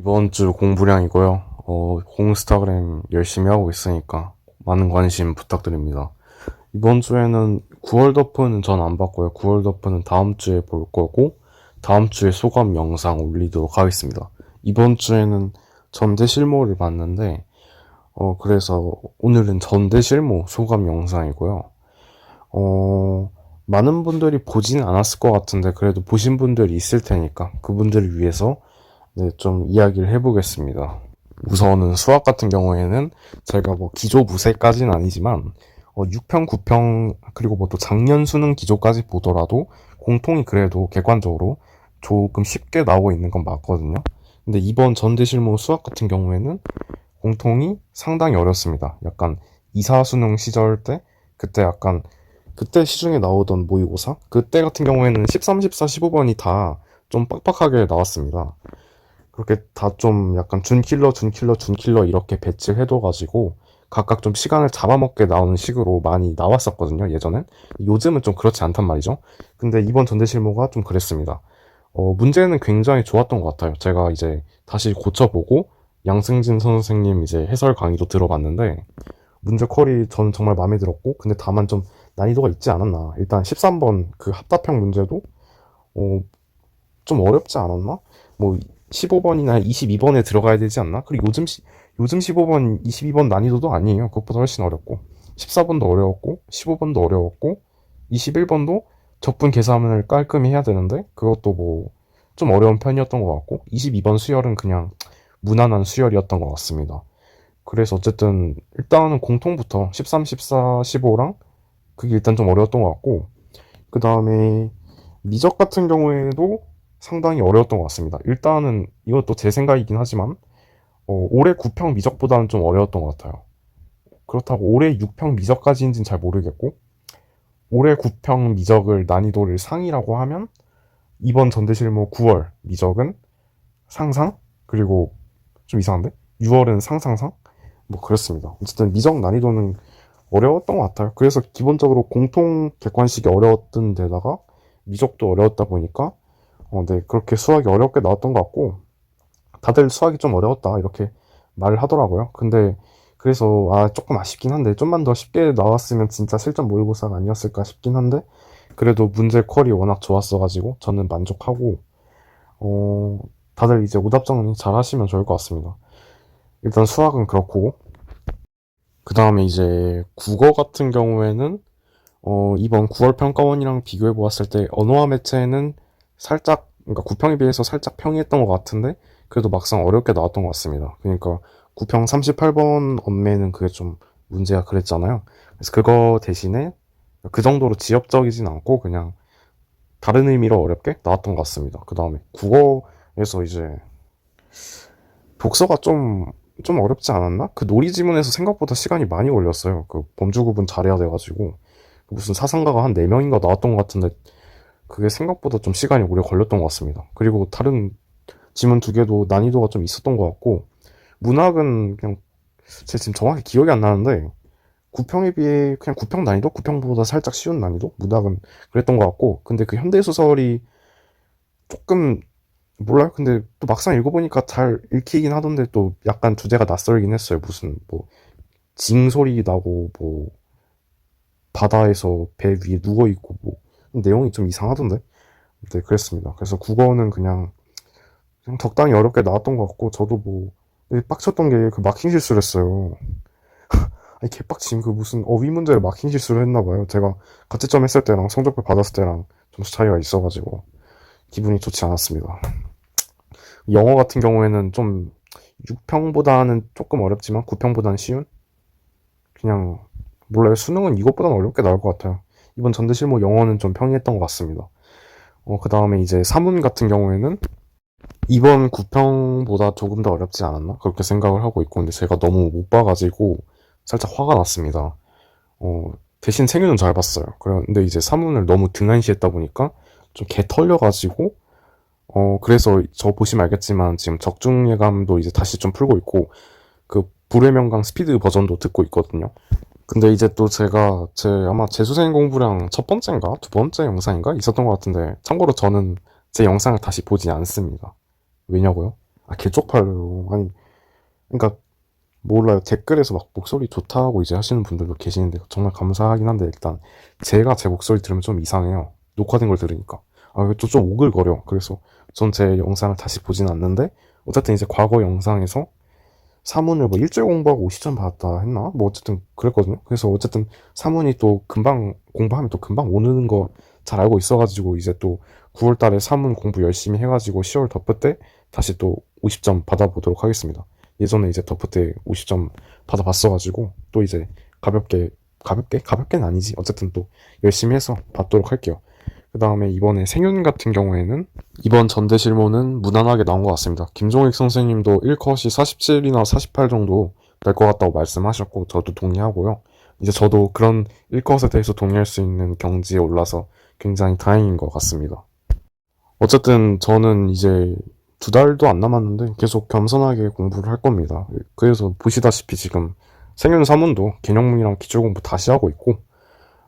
이번 주 공부량이고요. 어, 공스타그램 열심히 하고 있으니까 많은 관심 부탁드립니다. 이번 주에는 9월 더프는 전 안 봤고요. 9월 더프는 다음 주에 볼 거고, 다음 주에 소감 영상 올리도록 하겠습니다. 이번 주에는 전대 실모를 봤는데, 어, 그래서 오늘은 전대 실모 소감 영상이고요. 어, 많은 분들이 보진 않았을 것 같은데, 그래도 보신 분들이 있을 테니까, 그분들을 위해서 네, 좀 이야기를 해보겠습니다. 우선은 수학 같은 경우에는 제가 뭐 기조 무쇠까지는 아니지만 어, 6평, 9평 그리고 뭐 또 작년 수능 기조까지 보더라도 공통이 그래도 객관적으로 조금 쉽게 나오고 있는 건 맞거든요. 근데 이번 전대실무 수학 같은 경우에는 공통이 상당히 어렵습니다. 약간 이사 수능 시절 때 그때 약간 그때 시중에 나오던 모의고사 그때 같은 경우에는 13, 14, 15번이 다 좀 빡빡하게 나왔습니다. 그렇게 다 좀 약간 준킬러, 준킬러, 준킬러 이렇게 배치해둬가지고 각각 좀 시간을 잡아먹게 나오는 식으로 많이 나왔었거든요, 예전엔. 요즘은 좀 그렇지 않단 말이죠. 근데 이번 전대실무가 좀 그랬습니다. 어, 문제는 굉장히 좋았던 것 같아요. 제가 이제 다시 고쳐보고 양승진 선생님 이제 해설 강의도 들어봤는데 문제 컬이 저는 정말 마음에 들었고 근데 다만 좀 난이도가 있지 않았나. 일단 13번 그 합답형 문제도 어, 좀 어렵지 않았나? 뭐 15번이나 22번에 들어가야 되지 않나? 그리고 요즘 시, 요즘 15번, 22번 난이도도 아니에요. 그것보다 훨씬 어렵고 14번도 어려웠고 15번도 어려웠고 21번도 적분 계산을 깔끔히 해야 되는데 그것도 뭐 좀 어려운 편이었던 것 같고 22번 수열은 그냥 무난한 수열이었던 것 같습니다. 그래서 어쨌든 일단은 공통부터 13, 14, 15랑 그게 일단 좀 어려웠던 것 같고 그 다음에 미적 같은 경우에도 상당히 어려웠던 것 같습니다. 일단은 이것도 제 생각이긴 하지만 어, 올해 9평 미적보다는 좀 어려웠던 것 같아요. 그렇다고 올해 6평 미적까지인지는 잘 모르겠고 올해 9평 미적을 난이도를 상이라고 하면 이번 전대실무 9월 미적은 상상 그리고 좀 이상한데 6월은 상상상 뭐 그렇습니다. 어쨌든 미적 난이도는 어려웠던 것 같아요. 그래서 기본적으로 공통 객관식이 어려웠던 데다가 미적도 어려웠다 보니까 어, 네, 그렇게 수학이 어렵게 나왔던 것 같고, 다들 수학이 좀 어려웠다, 이렇게 말을 하더라고요. 근데, 그래서, 아, 조금 아쉽긴 한데, 좀만 더 쉽게 나왔으면 진짜 실전 모의고사가 아니었을까 싶긴 한데, 그래도 문제 퀄이 워낙 좋았어가지고, 저는 만족하고, 어, 다들 이제 오답 정리 잘 하시면 좋을 것 같습니다. 일단 수학은 그렇고, 그 다음에 이제 국어 같은 경우에는, 어, 이번 9월 평가원이랑 비교해 보았을 때, 언어와 매체는 살짝 그러니까 9평에 비해서 살짝 평이했던 것 같은데 그래도 막상 어렵게 나왔던 것 같습니다. 그러니까 9평 38번 언매는 그게 좀 문제가 그랬잖아요. 그래서 그거 대신에 그 정도로 지엽적이진 않고 그냥 다른 의미로 어렵게 나왔던 것 같습니다. 그 다음에 국어에서 이제 독서가 좀, 좀 어렵지 않았나? 그 놀이 지문에서 생각보다 시간이 많이 걸렸어요. 그 범주 구분 잘해야 돼가지고. 무슨 사상가가 한 4명인가 나왔던 것 같은데 그게 생각보다 좀 시간이 오래 걸렸던 것 같습니다. 그리고 다른 지문 두 개도 난이도가 좀 있었던 것 같고, 문학은 그냥, 제가 지금 정확히 기억이 안 나는데, 9평에 비해 그냥 9평 난이도? 9평보다 살짝 쉬운 난이도? 문학은 그랬던 것 같고, 근데 그 현대 소설이 조금, 몰라요? 근데 또 막상 읽어보니까 잘 읽히긴 하던데 또 약간 주제가 낯설긴 했어요. 무슨, 뭐, 징 소리 나고, 뭐, 바다에서 배 위에 누워 있고, 뭐, 내용이 좀 이상하던데? 네, 그랬습니다. 그래서 국어는 그냥, 그냥 적당히 어렵게 나왔던 것 같고, 저도 뭐, 빡쳤던 게 그 마킹 실수를 했어요. 아니, 개빡침. 그 무슨 어휘 문제를 마킹 실수를 했나봐요. 제가 가채점 했을 때랑 성적표 받았을 때랑 점수 차이가 있어가지고, 기분이 좋지 않았습니다. 영어 같은 경우에는 좀 6평보다는 조금 어렵지만 9평보다는 쉬운? 그냥, 몰라요. 수능은 이것보다는 어렵게 나올 것 같아요. 이번 전대 실무 영어는 좀 평이했던 것 같습니다. 어, 그 다음에 이제 사문 같은 경우에는 이번 9평보다 조금 더 어렵지 않았나? 그렇게 생각을 하고 있고, 근데 제가 너무 못 봐가지고 살짝 화가 났습니다. 어, 대신 생유는 잘 봤어요. 그런데 이제 사문을 너무 등한시했다 보니까 좀 개 털려가지고, 어, 그래서 저 보시면 알겠지만 지금 적중예감도 이제 다시 좀 풀고 있고, 그 불의 명강 스피드 버전도 듣고 있거든요. 근데 이제 또 제가 제 아마 재수생 공부량 첫 번째인가 두 번째 영상인가 있었던 것 같은데 참고로 저는 제 영상을 다시 보지 않습니다. 왜냐고요? 아, 개 쪽팔려요. 아니, 그러니까 몰라요. 댓글에서 막 목소리 좋다고 이제 하시는 분들도 계시는데 정말 감사하긴 한데 일단 제가 제 목소리 들으면 좀 이상해요. 녹화된 걸 들으니까. 아, 이거 좀, 좀 오글거려. 그래서 전 제 영상을 다시 보진 않는데 어쨌든 이제 과거 영상에서 사문을 뭐 일주일 공부하고 50점 받았다 했나? 뭐 어쨌든 그랬거든요. 그래서 어쨌든 사문이 또 금방 공부하면 또 금방 오는 거 잘 알고 있어가지고 이제 또 9월 달에 사문 공부 열심히 해가지고 10월 덮을 때 다시 또 50점 받아보도록 하겠습니다. 예전에 이제 덮을 때 50점 받아봤어가지고 또 이제 가볍게 가볍게 가볍게는 아니지 어쨌든 또 열심히 해서 받도록 할게요. 그 다음에 이번에 생윤 같은 경우에는 이번 전대 실무는 무난하게 나온 것 같습니다. 김종익 선생님도 1컷이 47이나 48 정도 될 것 같다고 말씀하셨고 저도 동의하고요. 이제 저도 그런 1컷에 대해서 동의할 수 있는 경지에 올라서 굉장히 다행인 것 같습니다. 어쨌든 저는 이제 두 달도 안 남았는데 계속 겸손하게 공부를 할 겁니다. 그래서 보시다시피 지금 생윤 사문도 개념문이랑 기출 공부 다시 하고 있고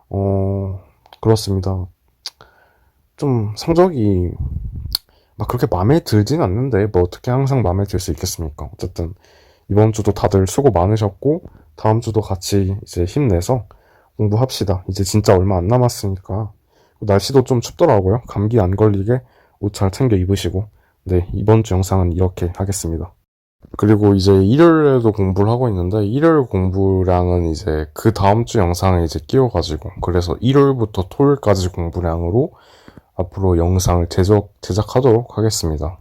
어 그렇습니다. 좀 성적이 막 그렇게 마음에 들진 않는데 뭐 어떻게 항상 마음에 들 수 있겠습니까? 어쨌든 이번 주도 다들 수고 많으셨고 다음 주도 같이 이제 힘내서 공부합시다. 이제 진짜 얼마 안 남았으니까 날씨도 좀 춥더라고요. 감기 안 걸리게 옷 잘 챙겨 입으시고 네 이번 주 영상은 이렇게 하겠습니다. 그리고 이제 일요일에도 공부를 하고 있는데 일요일 공부량은 이제 그 다음 주 영상에 이제 끼워가지고 그래서 일요일부터 토요일까지 공부량으로 앞으로 영상을 제작, 제작하도록 하겠습니다.